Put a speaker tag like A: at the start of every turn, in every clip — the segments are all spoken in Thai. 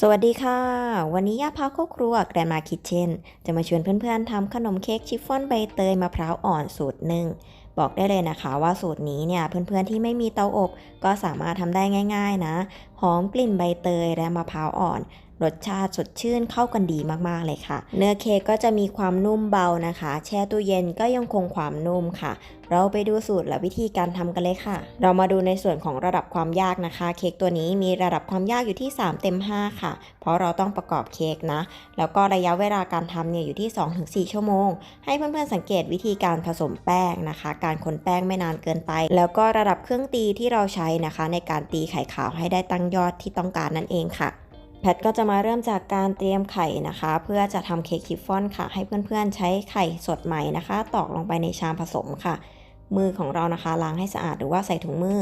A: สวัสดีค่ะ วันนี้ย่าพาครอบครัวแกรนมาคิทเช่น จะมาชวนเพื่อนๆทำขนมเค้กชิฟฟ่อนใบเตยมะพร้าวอ่อนสูตรหนึ่ง บอกได้เลยนะคะว่าสูตรนี้เนี่ยเพื่อนๆที่ไม่มีเตาอบ ก็สามารถทำได้ง่าย ๆนะ หอมกลิ่นใบเตยและมะพร้าวอ่อน รสชาติสดชื่นเข้ากันดีมากๆเลยค่ะ เนื้อเค้กก็จะมีความนุ่มเบานะคะ แช่ตู้เย็นก็ยังคงความนุ่มค่ะ เราไปดูสูตรและวิธีการทำกันเลยค่ะ เรามาดูในส่วนของระดับความยากนะคะ เค้กตัวนี้มีระดับความยากอยู่ที่ 3 เต็ม 5 ค่ะ เพราะเราต้องประกอบเค้กนะ แล้วก็ระยะเวลาการทำเนี่ยอยู่ที่ 2-4 ชั่วโมง ให้เพื่อนๆสังเกตวิธีการผสมแป้งนะคะ การคนแป้งไม่นานเกินไป แล้วก็ระดับเครื่องตีที่เราใช้นะคะ ในการตีไข่ขาวให้ได้ตั้งยอดที่ต้องการนั่นเองค่ะ แพทก็จะมาเริ่มจากการเตรียมไข่นะคะ เพื่อจะทำเค้กคิฟฟ่อนค่ะ ให้เพื่อนๆใช้ไข่สดใหม่นะคะ ตอกลงไปในชามผสมค่ะ มือของเรานะคะล้างให้สะอาดหรือว่าใส่ถุงมือ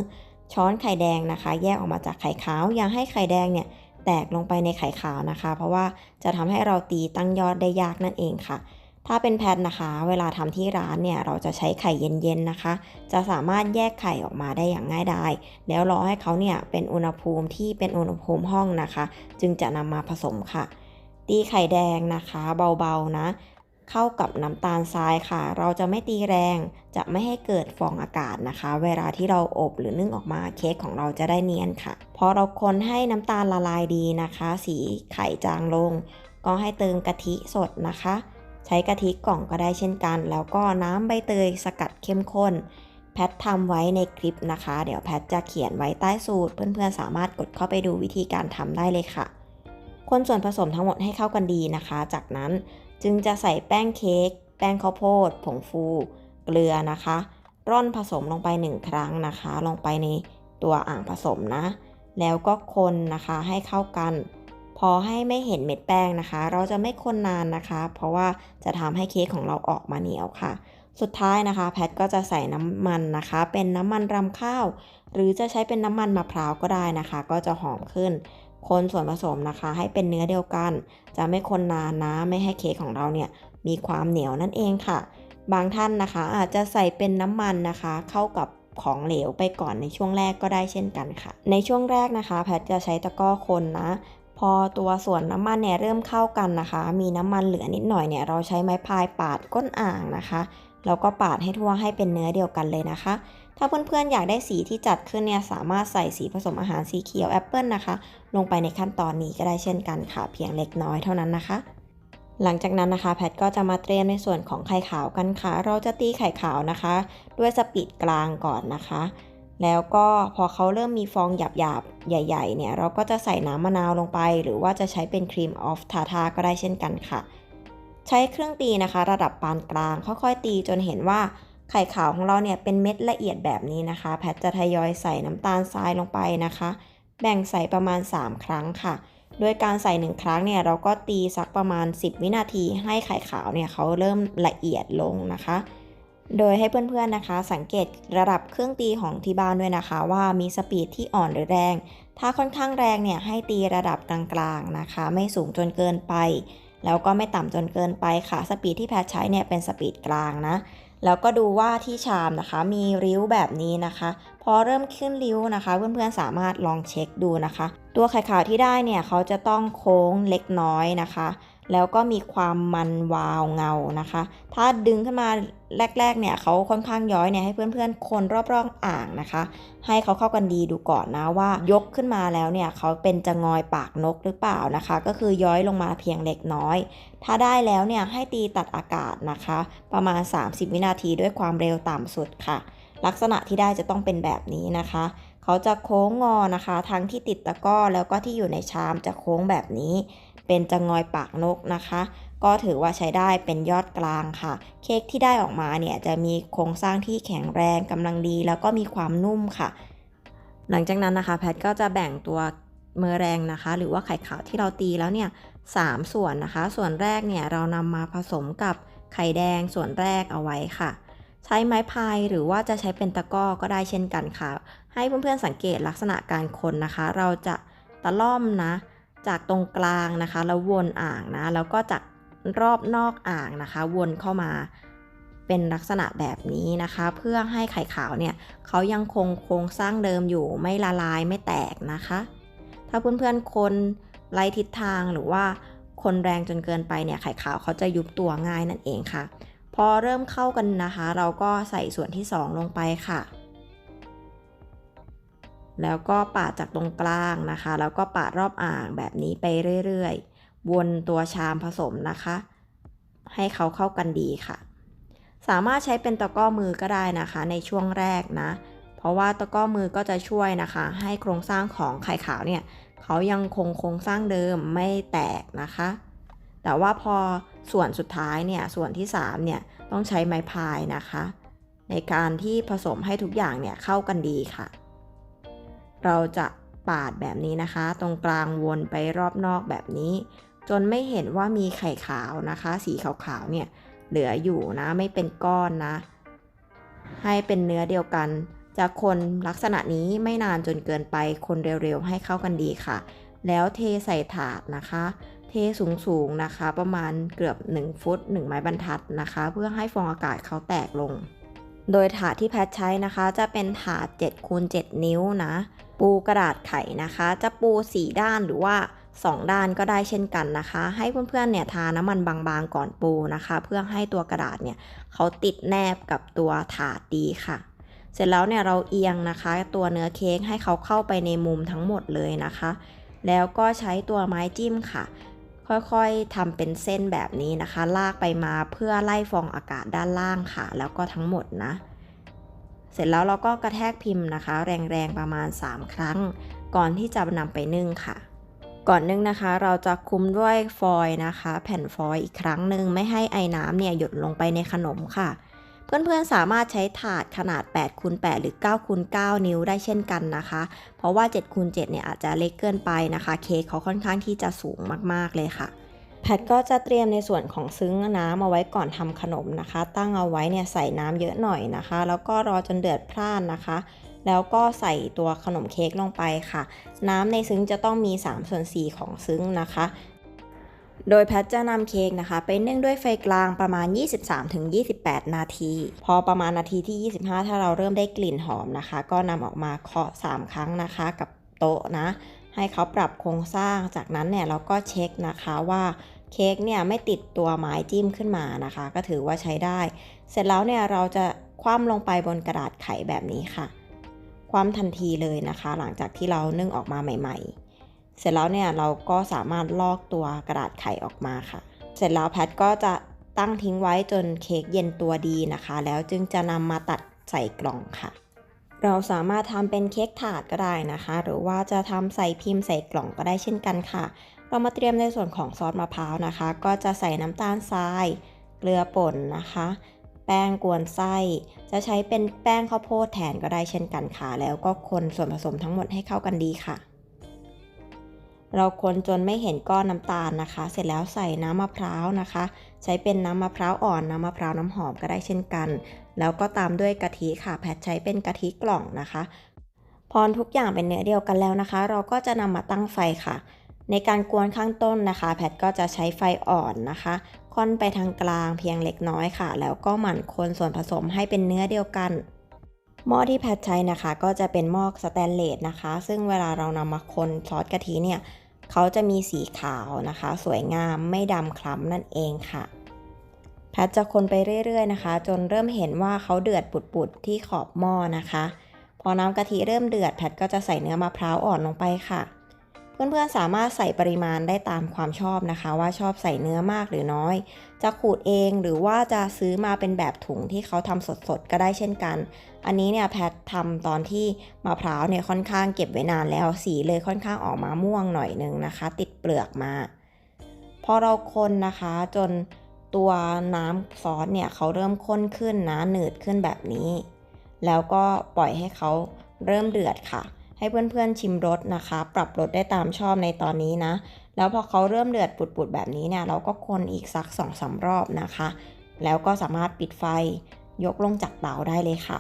A: ช้อนไข่แดงนะคะ แยกออกมาจากไข่ขาว อย่าให้ไข่แดงเนี่ยแตกลงไปในไข่ขาวนะคะ เพราะว่าจะทำให้เราตีตั้งยอดได้ยากนั่นเองค่ะ ถ้าเป็นแพทนะคะ เวลาทำที่ร้านเนี่ยเราจะใช้ไข่เย็นๆนะคะ จะสามารถแยกไข่ออกมาได้อย่างง่ายดายแล้วรอให้เขาเนี่ยเป็นอุณหภูมิที่เป็นอุณหภูมิห้องนะคะ จึงจะนำมาผสมค่ะ ตีไข่แดงนะคะเบาๆนะ เข้ากับน้ำตาลทรายค่ะ เราจะไม่ตีแรงจะไม่ให้เกิดฟองอากาศนะคะ เวลาที่เราอบหรือนึ่งออกมาเค้กของเราจะได้เนียนค่ะ พอเราคนให้น้ำตาลละลายดีนะคะ สีไข่จางลง ก็ให้เติมกะทิสดนะคะ ใช้กะทิกล่องก็ได้เช่นกัน แล้วก็น้ำใบเตยสกัดเข้มข้น แพททำไว้ในคลิปนะคะ เดี๋ยวแพทจะเขียนไว้ใต้สูตร เพื่อนๆสามารถกดเข้าไปดูวิธีการทำได้เลยค่ะ คนส่วนผสมทั้งหมดให้เข้ากันดีนะคะ จากนั้นจึงจะใส่แป้งเค้กแป้งข้าวโพด ผงฟู เกลือนะคะ ร่อนผสมลงไปหนึ่งครั้งนะคะ ลงไปในตัวอ่างผสมนะ แล้วก็คนนะคะให้เข้ากัน อให้ไม่เห็นเม็ดแป้งนะคะ เราจะไม่คนนานนะคะ เพราะว่าจะทำให้เค้กของเราออกมาเหนียวค่ะ สุดท้ายนะคะ แพทก็จะใส่น้ำมันนะคะ เป็นน้ำมันรำข้าว หรือจะใช้เป็นน้ำมันมะพร้าวก็ได้นะคะ ก็จะหอมขึ้น คนส่วนผสมนะคะ ให้เป็นเนื้อเดียวกัน จะไม่คนนานนะไม่ให้เค้กของเราเนี่ยมีความเหนียวนั่นเองค่ะ บางท่านนะคะ อาจจะใส่เป็นน้ำมันนะคะ เข้ากับของเหลวไปก่อนในช่วงแรกก็ได้เช่นกันค่ะ ในช่วงแรกนะคะ แพทจะใช้ตะกร้อคนนะ พอตัวส่วนน้ำมันเนี่ยเริ่มเข้ากันนะคะ มีน้ำมันเหลือนิดหน่อยเนี่ยเราใช้ไม้พายปาดก้นอ่างนะคะแล้วก็ปาดให้ทั่วให้เป็นเนื้อเดียวกันเลยนะคะ ถ้าเพื่อนๆอยากได้สีที่จัดขึ้นเนี่ยสามารถใส่สีผสมอาหารสีเขียวแอปเปิลนะคะ ลงไปในขั้นตอนนี้ก็ได้เช่นกันค่ะเพียงเล็กน้อยเท่านั้นนะคะ หลังจากนั้นนะคะแพทก็จะมาเตรียมในส่วนของไข่ขาวกันค่ะ เราจะตีไข่ขาวนะคะ ด้วยสปีดกลางก่อนนะคะ แล้วก็พอเขาเริ่มมีฟองหยาบๆ ใหญ่ ๆ เนี่ย เราก็จะใส่น้ำมะนาวลงไป หรือว่าจะใช้เป็นครีมออฟทาทาก็ได้เช่นกันค่ะ ใช้เครื่องตีนะคะ ระดับปานกลาง ค่อยๆ ตีจนเห็นว่าไข่ขาวของเราเนี่ยเป็นเม็ดละเอียดแบบนี้นะคะ แพทจะทยอยใส่น้ำตาลทรายลงไปนะคะ แบ่งใส่ประมาณ 3 ครั้งค่ะ โดยการใส่ 1 ครั้งเนี่ยเราก็ตีสักประมาณ 10 วินาทีให้ไข่ขาวเนี่ยเขาเริ่มละเอียดลงนะคะ โดยให้เพื่อนๆนะคะ สังเกตระดับเครื่องตีของที่บ้านด้วยนะคะ ว่ามีสปีดที่อ่อนหรือแรง ถ้าค่อนข้างแรงเนี่ยให้ตีระดับกลางๆนะคะ ไม่สูงจนเกินไป แล้วก็ไม่ต่ำจนเกินไปค่ะ สปีดที่แพทใช้เนี่ยเป็นสปีดกลางนะแล้วก็ดูว่าที่ชามนะคะมีริ้วแบบนี้นะคะ พอเริ่มขึ้นริ้วนะคะ เพื่อนๆสามารถลองเช็คดูนะคะ ตัวไข่ขาวที่ได้เนี่ยเขาจะต้องโค้งเล็กน้อยนะคะ แล้วก็มีความมันวาวเงานะคะ ถ้าดึงขึ้นมาแรก ๆ เนี่ยเขาค่อนข้างย้อยเนี่ยให้เพื่อนๆ คนรอบๆอ่างนะคะ ให้เขาเข้ากันดีดูก่อนนะว่ายกขึ้นมาแล้วเนี่ยเขาเป็นจะงอยปากนกหรือเปล่านะคะ ก็คือย้อยลงมาเพียงเล็กน้อย ถ้าได้แล้วเนี่ยให้ตีตัดอากาศนะคะ ประมาณ 30 วินาทีด้วยความเร็วต่ำสุดค่ะ ลักษณะที่ได้จะต้องเป็นแบบนี้นะคะเขาจะโค้งงอนะคะ ทั้งที่ติดตะก้อแล้วก็ที่อยู่ในชามจะโค้งแบบนี้ เป็นจะงอยปากนกนะคะ ก็ถือว่าใช้ได้เป็นยอดกลางค่ะ เค้กที่ได้ออกมาเนี่ยจะมีโครงสร้างที่แข็งแรงกำลังดี แล้วก็มีความนุ่มค่ะ หลังจากนั้นนะคะ แพทก็จะแบ่งตัวเมอแรงนะคะ หรือว่าไข่ขาวที่เราตีแล้วเนี่ยสามส่วนนะคะ ส่วนแรกเนี่ยเรานำมาผสมกับไข่แดงส่วนแรกเอาไว้ค่ะ ใช้ไม้พายหรือว่าจะใช้เป็นตะก้อก็ได้เช่นกันค่ะ ให้เพื่อนๆสังเกตลักษณะการคนนะคะ เราจะตะล่อมนะ จากตรงกลางนะคะ แล้ววนอ่างนะ แล้วก็จากรอบนอกอ่างนะคะ วนเข้ามาเป็นลักษณะแบบนี้นะคะ เพื่อให้ไข่ขาวเนี่ยเขายังคงโครงสร้างเดิมอยู่ไม่ละลายไม่แตกนะคะ ถ้าเพื่อนๆคนไล่ทิศทางหรือว่าคนแรงจนเกินไปเนี่ยไข่ขาวเขาจะยุบตัวง่ายนั่นเองค่ะ พอเริ่มเข้ากันนะคะ เราก็ใส่ส่วนที่ 2 ลงไปค่ะ แล้วก็ปาดจากตรงกลางนะคะ แล้วก็ปาดรอบอ่างแบบนี้ไปเรื่อยๆ วนตัวชามผสมนะคะ ให้เขาเข้ากันดีค่ะ สามารถใช้เป็นตะก้อมือก็ได้นะคะ ในช่วงแรกนะ เพราะว่าตะก้อมือก็จะช่วยนะคะ ให้โครงสร้างของไข่ขาวเนี่ยเขายังคงโครงสร้างเดิมไม่แตกนะคะ แต่ว่าพอส่วนสุดท้ายเนี่ยส่วนที่3เนี่ยต้องใช้ไม้พายนะคะ ในการที่ผสมให้ทุกอย่างเนี่ยเข้ากันดีค่ะ เราจะปาดแบบนี้นะคะ ตรงกลางวนไปรอบนอกแบบนี้ จนไม่เห็นว่ามีไข่ขาวนะคะ สีขาวๆเนี่ยเหลืออยู่นะไม่เป็นก้อนนะ ให้เป็นเนื้อเดียวกัน จะคนลักษณะนี้ไม่นานจนเกินไปคนเร็วๆให้เข้ากันดีค่ะ แล้วเทใส่ถาดนะคะ เทสูงๆนะคะ ประมาณเกือบ 1 ฟุต 1 ไม้บรรทัดนะคะ เพื่อให้ฟองอากาศเขาแตกลง โดยถาดที่แพทใช้นะคะ จะเป็นถาด7คูณ7นิ้วนะ ปูกระดาษไข่นะคะ จะปู4ด้านหรือว่า 2 ด้านก็ได้เช่นกันนะคะ ให้เพื่อนๆเนี่ยทาน้ำมันบางๆก่อนปูนะคะ เพื่อให้ตัวกระดาษเนี่ยเขาติดแนบกับตัวถาดดีค่ะ เสร็จแล้วเนี่ยเราเอียงนะคะ ตัวเนื้อเค้กให้เขาเข้าไปในมุมทั้งหมดเลยนะคะ แล้วก็ใช้ตัวไม้จิ้มค่ะค่อยๆทำเป็นเส้นแบบนี้นะคะ ลากไปมาเพื่อไล่ฟองอากาศด้านล่างค่ะ แล้วก็ทั้งหมดนะ เสร็จแล้วเราก็กระแทกพิมพ์นะคะ แรงๆประมาณ 3 ครั้ง ก่อนที่จะนำไปนึ่งค่ะ ก่อนนึ่งนะคะ เราจะคุมด้วยฟอยล์นะคะ แผ่นฟอยล์อีกครั้งหนึ่งไม่ให้ไอ้น้ำเนี่ยหยดลงไปในขนมค่ะ เพื่อนๆสามารถใช้ถาดขนาด8คูณ8หรือ9คูณ9นิ้วได้เช่นกันนะคะ เพราะว่า7คูณ7เนี่ยอาจจะเล็กเกินไปนะคะ เค้กเขาค่อนข้างที่จะสูงมากๆเลยค่ะ แพทก็จะเตรียมในส่วนของซึ้งน้ำเอาไว้ก่อนทำขนมนะคะ ตั้งเอาไว้เนี่ยใส่น้ำเยอะหน่อยนะคะ แล้วก็รอจนเดือดพล่านนะคะ แล้วก็ใส่ตัวขนมเค้กลงไปค่ะ น้ำในซึ้งจะต้องมี 3 ส่วน 4 ของซึ้งนะคะโดยแพทจะนำเค้กนะคะ ไปนึ่งด้วยไฟกลางประมาณ 23-28 นาที พอประมาณนาทีที่ 25 ถ้าเราเริ่มได้กลิ่นหอมนะคะ ก็นำออกมาเคาะ 3 ครั้งนะคะกับโต๊ะนะ ให้เขาปรับโครงสร้างจากนั้นเนี่ยเราก็เช็คนะคะว่าเค้กเนี่ยไม่ติดตัวไม้จิ้มขึ้นมานะคะ ก็ถือว่าใช้ได้ เสร็จแล้วเนี่ยเราจะคว่ำลงไปบนกระดาษไขแบบนี้ค่ะ คว่ำทันทีเลยนะคะ หลังจากที่เรานึ่งออกมาใหม่ ๆ เสร็จแล้วเนี่ยเราก็สามารถลอกตัวกระดาษไขออกมาค่ะ เสร็จแล้วแพทก็จะตั้งทิ้งไว้จนเค้กเย็นตัวดีนะคะ แล้วจึงจะนำมาตัดใส่กล่องค่ะ เราสามารถทำเป็นเค้กถาดก็ได้นะคะ หรือว่าจะทำใส่พิมพ์ใส่กล่องก็ได้เช่นกันค่ะ เรามาเตรียมในส่วนของซอสมะพร้าวนะคะ ก็จะใส่น้ำตาลทราย เกลือป่นนะคะ แป้งกวนไส้ จะใช้เป็นแป้งข้าวโพดแทนก็ได้เช่นกันค่ะ แล้วก็คนส่วนผสมทั้งหมดให้เข้ากันดีค่ะ เราคนจนไม่เห็นก้อนน้ำตาลนะคะ เสร็จแล้วใส่น้ำมะพร้าวนะคะ ใช้เป็นน้ำมะพร้าวอ่อนน้ำมะพร้าวน้ำหอมก็ได้เช่นกัน แล้วก็ตามด้วยกะทิค่ะ แพทใช้เป็นกะทิกล่องนะคะ พอทุกอย่างเป็นเนื้อเดียวกันแล้วนะคะ เราก็จะนำมาตั้งไฟค่ะ ในการกวนข้างต้นนะคะ แพทก็จะใช้ไฟอ่อนนะคะ ค่อนไปทางกลางเพียงเล็กน้อยค่ะ แล้วก็หมั่นคนส่วนผสมให้เป็นเนื้อเดียวกันหม้อที่แพทใช้นะคะ ก็จะเป็นหม้อสแตนเลสนะคะ ซึ่งเวลาเรานำมาคนซอสกะทิเนี่ย เขาจะมีสีขาวนะคะ สวยงามไม่ดำคล้ำนั่นเองค่ะ แพทจะคนไปเรื่อยๆนะคะ จนเริ่มเห็นว่าเขาเดือดปุดๆที่ขอบหม้อนะคะ พอน้ำกะทิเริ่มเดือดแพทก็จะใส่เนื้อมะพร้าวอ่อนลงไปค่ะ เพื่อนๆสามารถใส่ปริมาณได้ตามความชอบนะคะ ว่าชอบใส่เนื้อมากหรือน้อย จะขูดเองหรือว่าจะซื้อมาเป็นแบบถุงที่เขาทำสดๆก็ได้เช่นกัน อันนี้เนี่ยแพททำตอนที่มะพร้าวเนี่ยค่อนข้างเก็บไว้นานแล้วสีเลยค่อนข้างออกมาม่วงหน่อยนึงนะคะ ติดเปลือกมา พอเราคนนะคะจน ตัวน้ำซอสเนี่ยเขาเริ่มข้นขึ้นนะหนืดขึ้นแบบนี้ แล้วก็ปล่อยให้เขาเริ่มเดือดค่ะ ให้เพื่อนๆชิมรสนะคะ ปรับรสได้ตามชอบในตอนนี้นะ แล้วพอเขาเริ่มเดือดปุดๆแบบนี้เนี่ยเราก็คนอีกสัก2อสารอบนะคะ แล้วก็สามารถปิดไฟยกลงจากเตาได้เลยค่ะ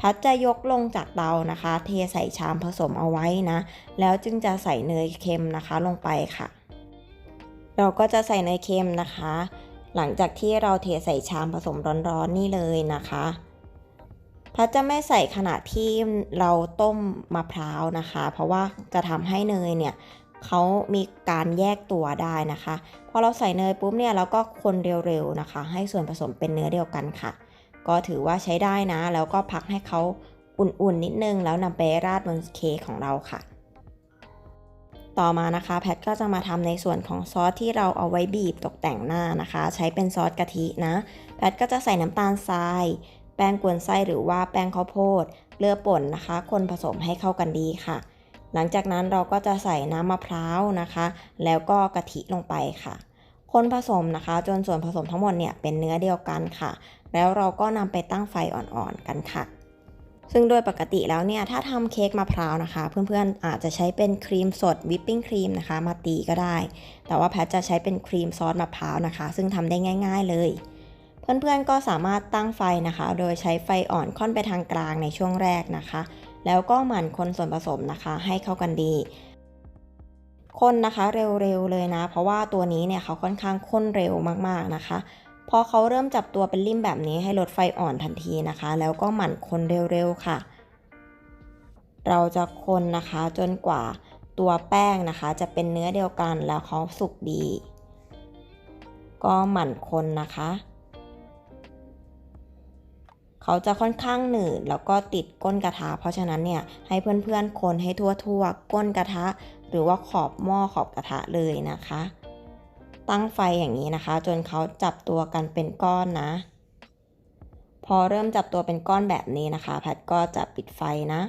A: พัดจะยกลงจากเตานะคะ เทใส่ชามผสมเอาไว้นะ แล้วจึงจะใส่เนยเค็มนะคะลงไปค่ะ เราก็จะใส่เนยเค็มนะคะ หลังจากที่เราเทใส่ชามผสมร้อนๆนี่เลยนะคะพัดจะไม่ใส่ขณะที่เราต้มมะพร้าวนะคะ เพราะว่าจะทำให้เนยเนี่ยเขามีการแยกตัวได้นะคะพอเราใส่เนยปุ๊บเนี่ยเราก็คนเร็วๆนะคะ ให้ส่วนผสมเป็นเนื้อเดียวกันค่ะ ก็ถือว่าใช้ได้นะ แล้วก็พักให้เขาอุ่นๆนิดนึงแล้วนำไปราดบนเค้กของเราค่ะ ต่อมานะคะแพทก็จะมาทำในส่วนของซอสที่เราเอาไว้บีบตกแต่งหน้านะคะ ใช้เป็นซอสกะทินะ แพทก็จะใส่น้ำตาลทราย แป้งกวนไส้หรือว่าแป้งข้าวโพดเกลือป่นนะคะ คนผสมให้เข้ากันดีค่ะ หลังจากนั้นเราก็จะใส่น้ำมะพร้าวนะคะ แล้วก็กะทิลงไปค่ะ คนผสมนะคะ จนส่วนผสมทั้งหมดเนี่ยเป็นเนื้อเดียวกันค่ะ แล้วเราก็นำไปตั้งไฟอ่อนๆกันค่ะ ซึ่งโดยปกติแล้วเนี่ยถ้าทำเค้กมะพร้าวนะคะ เพื่อนๆอาจจะใช้เป็นครีมสดวิปปิ้งครีมนะคะ มาตีก็ได้ แต่ว่าแพทจะใช้เป็นครีมซอสมะพร้าวนะคะ ซึ่งทำได้ง่าย ๆเลย เพื่อนๆก็สามารถตั้งไฟนะคะ โดยใช้ไฟอ่อนค่อนไปทางกลางในช่วงแรกนะคะ แล้วก็หมั่นคนส่วนผสมนะคะ ให้เข้ากันดีคนนะคะเร็วๆเลยนะ เพราะว่าตัวนี้เนี่ยเขาค่อนข้างข้นเร็วมากๆนะคะ พอเขาเริ่มจับตัวเป็นริ่มแบบนี้ให้ลดไฟอ่อนทันทีนะคะ แล้วก็หมั่นคนเร็วๆค่ะ เราจะคนนะคะจนกว่าตัวแป้งนะคะ จะเป็นเนื้อเดียวกันแล้วเขาสุกดี ก็หมั่นคนนะคะ เขาจะค่อนข้างหนืดแล้วก็ติดก้นกระทะ เพราะฉะนั้นเนี่ยให้เพื่อนๆคนให้ทั่วๆก้นกระทะ หรือว่าขอบหม้อขอบกระทะเลยนะคะ ตั้งไฟอย่างนี้นะคะ จนเขาจับตัวกันเป็นก้อนนะ พอเริ่มจับตัวเป็นก้อนแบบนี้นะคะแพทก็จะปิดไฟนะ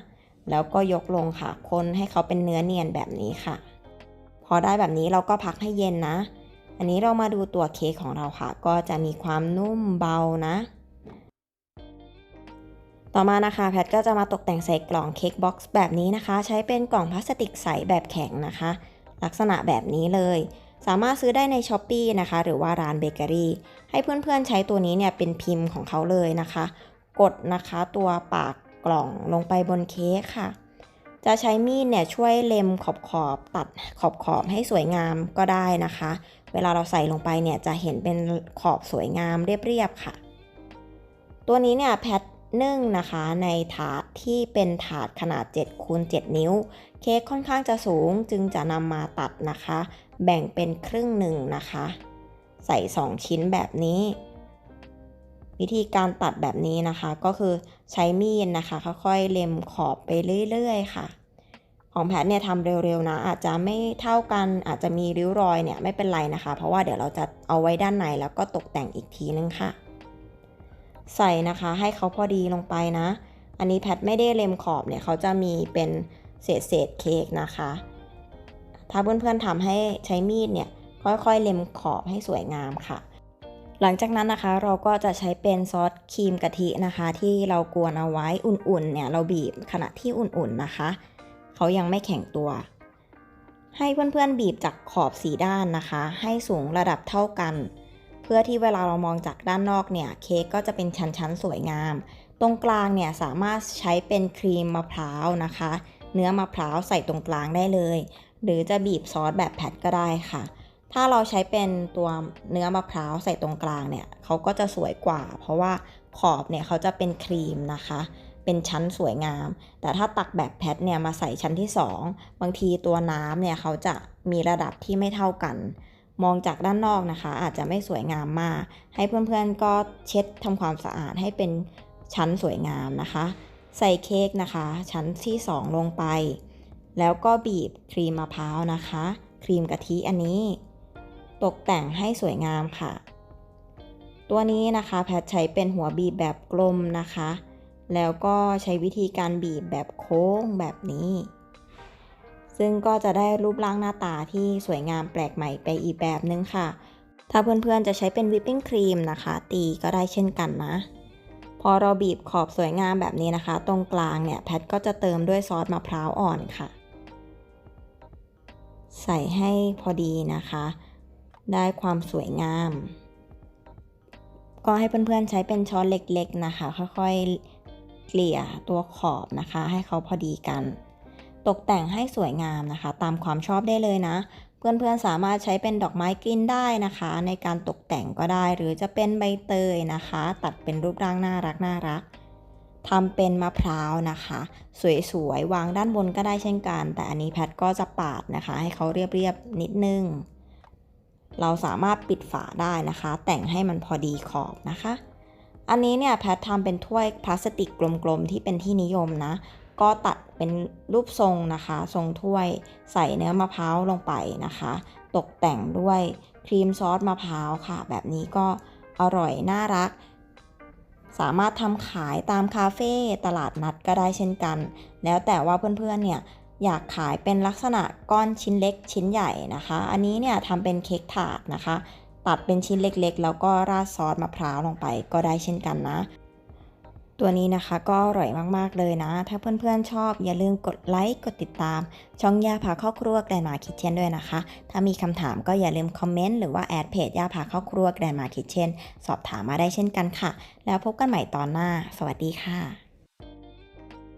A: แล้วก็ยกลงค่ะคนให้เขาเป็นเนื้อเนียนแบบนี้ค่ะ พอได้แบบนี้เราก็พักให้เย็นนะ อันนี้เรามาดูตัวเค้กของเราค่ะ ก็จะมีความนุ่มเบานะต่อมานะคะแพทก็จะมาตกแต่งใส่กล่องเค้กบ็อกซ์แบบนี้นะคะ ใช้เป็นกล่องพลาสติกใสแบบแข็งนะคะ ลักษณะแบบนี้เลย สามารถซื้อได้ใน s h อ p e e นะคะ หรือว่าร้านเบเกอรี่ให้เพื่อนๆใช้ตัวนี้เนี่ยเป็นพิมพ์ของเขาเลยนะคะ กดนะคะตัวปากกล่องลงไปบนเค้กค่ะ จะใช้มีดเนี่ยช่วยเล็มขอบขอบตัดขอบขอบให้สวยงามก็ได้นะคะ เวลาเราใส่ลงไปเนี่ยจะเห็นเป็นขอบสวยงามเรียบๆค่ะ ตัวนี้เนี่ยแพท นึ่งนะคะในถาดที่เป็นถาดขนาด7คูณ7นิ้ว เค้กค่อนข้างจะสูงจึงจะนำมาตัดนะคะ แบ่งเป็นครึ่งหนึ่งนะคะ ใส่ 2 ชิ้นแบบนี้ วิธีการตัดแบบนี้นะคะ ก็คือใช้มีดนะคะ ค่อยๆเล็มขอบไปเรื่อยๆ ค่ะ ของแพทเนี่ยทำเร็วๆนะ อาจจะไม่เท่ากันอาจจะมีริ้วรอยเนี่ยไม่เป็นไรนะคะ เพราะว่าเดี๋ยวเราจะเอาไว้ด้านในแล้วก็ตกแต่งอีกทีนึงค่ะ ใส่นะคะให้เขาพอดีลงไปนะ อันนี้แพทไม่ได้เล็มขอบเนี่ยเขาจะมีเป็นเศษเศษเค้กนะคะ ถ้าเพื่อนๆทำให้ใช้มีดเนี่ยค่อยๆเล็มขอบให้สวยงามค่ะ หลังจากนั้นนะคะเราก็จะใช้เป็นซอสครีมกะทินะคะ ที่เรากวนเอาไว้อุ่นๆเนี่ยเราบีบขณะที่อุ่นๆนะคะ เขายังไม่แข็งตัว ให้เพื่อนๆบีบจากขอบสีด้านนะคะ ให้สูงระดับเท่ากัน เพื่อที่เวลาเรามองจากด้านนอกเนี่ยเค้กก็จะเป็นชั้นๆสวยงาม ตรงกลางเนี่ยสามารถใช้เป็นครีมมะพร้าวนะคะ เนื้อมะพร้าวใส่ตรงกลางได้เลย หรือจะบีบซอสแบบแพทก็ได้ค่ะ ถ้าเราใช้เป็นตัวเนื้อมะพร้าวใส่ตรงกลางเนี่ยเขาก็จะสวยกว่า เพราะว่าขอบเนี่ยเขาจะเป็นครีมนะคะเป็นชั้นสวยงาม แต่ถ้าตักแบบแพทเนี่ยมาใส่ชั้นที่ 2 บางทีตัวน้ำเนี่ยเขาจะมีระดับที่ไม่เท่ากัน มองจากด้านนอกนะคะ อาจจะไม่สวยงามมาก ให้เพื่อนๆก็เช็ดทำความสะอาดให้เป็นชั้นสวยงามนะคะ ใส่เค้กนะคะ ชั้นที่ 2 ลงไป แล้วก็บีบครีมมะพร้าวนะคะ ครีมกะทิอันนี้ ตกแต่งให้สวยงามค่ะ ตัวนี้นะคะแพทใช้เป็นหัวบีบแบบกลมนะคะ แล้วก็ใช้วิธีการบีบแบบโค้งแบบนี้ ซึ่งก็จะได้รูปร่างหน้าตาที่สวยงามแปลกใหม่ไปอีกแบบนึงค่ะ ถ้าเพื่อนๆจะใช้เป็นวิปปิ้งครีมนะคะ ตีก็ได้เช่นกันนะ พอเราบีบขอบสวยงามแบบนี้นะคะ ตรงกลางเนี่ยแพทก็จะเติมด้วยซอสมะพร้าวอ่อนค่ะ ใส่ให้พอดีนะคะ ได้ความสวยงาม ก็ให้เพื่อนๆใช้เป็นช้อนเล็กๆนะคะ ค่อยๆเกลี่ยตัวขอบนะคะ ให้เขาพอดีกัน ตกแต่งให้สวยงามนะคะ ตามความชอบได้เลยนะ เพื่อนๆสามารถใช้เป็นดอกไม้กลิ้นได้นะคะ ในการตกแต่งก็ได้ หรือจะเป็นใบเตยนะคะ ตัดเป็นรูปร่างน่ารักน่ารักทำเป็นมะพร้าวนะคะ สวยๆวางด้านบนก็ได้เช่นกัน แต่อันนี้แพทก็จะปาดนะคะ ให้เขาเรียบๆนิดนึง เราสามารถปิดฝาได้นะคะ แต่งให้มันพอดีขอบนะคะอันนี้เนี่ยแพททำเป็นถ้วยพลาสติกกลมๆที่เป็นที่นิยมนะ ก็ตัดเป็นรูปทรงนะคะ ทรงถ้วยใส่เนื้อมะพร้าวลงไปนะคะ ตกแต่งด้วยครีมซอสมะพร้าวค่ะ แบบนี้ก็อร่อยน่ารัก สามารถทำขายตามคาเฟ่ตลาดนัดก็ได้เช่นกัน แล้วแต่ว่าเพื่อนๆเนี่ยอยากขายเป็นลักษณะก้อนชิ้นเล็กชิ้นใหญ่นะคะ อันนี้เนี่ยทำเป็นเค้กถาดนะคะ ตัดเป็นชิ้นเล็กๆ แล้วก็ราดซอสมะพร้าวลงไปก็ได้เช่นกันนะ ตัวนี้นะคะก็อร่อยมาก ๆ เลยนะ ถ้าเพื่อน ๆ ชอบ อย่าลืมกดไลค์ กดติดตาม ช่องย่าพาเข้าครัวแกรนมาคิทเช่นด้วยนะคะ ถ้ามีคำถามก็อย่าลืมคอมเมนต์หรือว่าแอดเพจย่าพาเข้าครัวแกรนมาคิทเช่นสอบถามมาได้เช่นกันค่ะ แล้วพบกันใหม่ตอนหน้า สวัสดีค่ะ